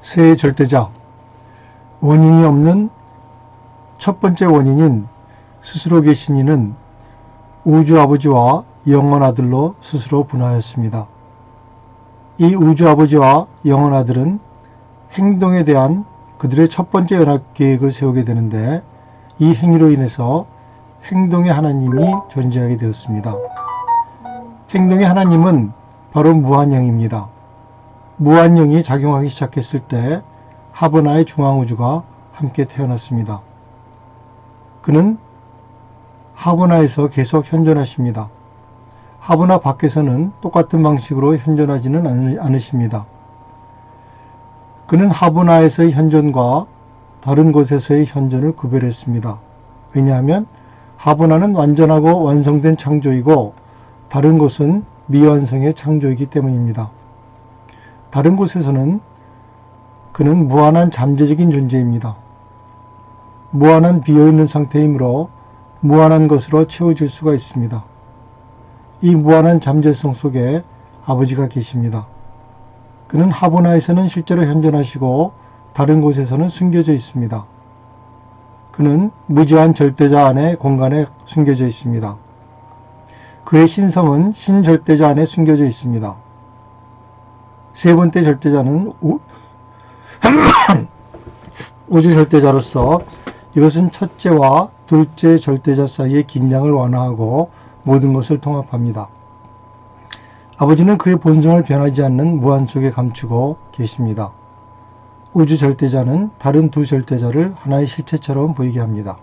세 절대자. 원인이 없는 첫 번째 원인인 스스로 계신 이는 우주 아버지와 영원 아들로 스스로 분하였습니다. 이 우주 아버지와 영원 아들은 행동에 대한 그들의 첫 번째 연합 계획을 세우게 되는데 이 행위로 인해서 행동의 하나님이 존재하게 되었습니다. 행동의 하나님은 바로 무한영입니다. 무한영이 작용하기 시작했을 때 하버나의 중앙우주가 함께 태어났습니다. 그는 하버나에서 계속 현존하십니다. 하버나 밖에서는 똑같은 방식으로 현존하지는 않으- 않으십니다. 그는 하버나에서의 현존과 다른 곳에서의 현존을 구별했습니다. 왜냐하면 하버나는 완전하고 완성된 창조이고 다른 곳은 미완성의 창조이기 때문입니다. 다른 곳에서는 그는 무한한 잠재적인 존재입니다. 무한한 비어있는 상태이므로 무한한 것으로 채워질 수가 있습니다. 이 무한한 잠재성 속에 아버지가 계십니다. 그는 하보나에서는 실제로 현존하시고 다른 곳에서는 숨겨져 있습니다. 그는 무지한 절대자 안에 공간에 숨겨져 있습니다. 그의 신성은 신절대자 안에 숨겨져 있습니다. 세 번째 절대자는 우, 우주 절대자로서 이것은 첫째와 둘째 절대자 사이의 긴장을 완화하고 모든 것을 통합합니다. 아버지는 그의 본성을 변하지 않는 무한 속에 감추고 계십니다. 우주 절대자는 다른 두 절대자를 하나의 실체처럼 보이게 합니다.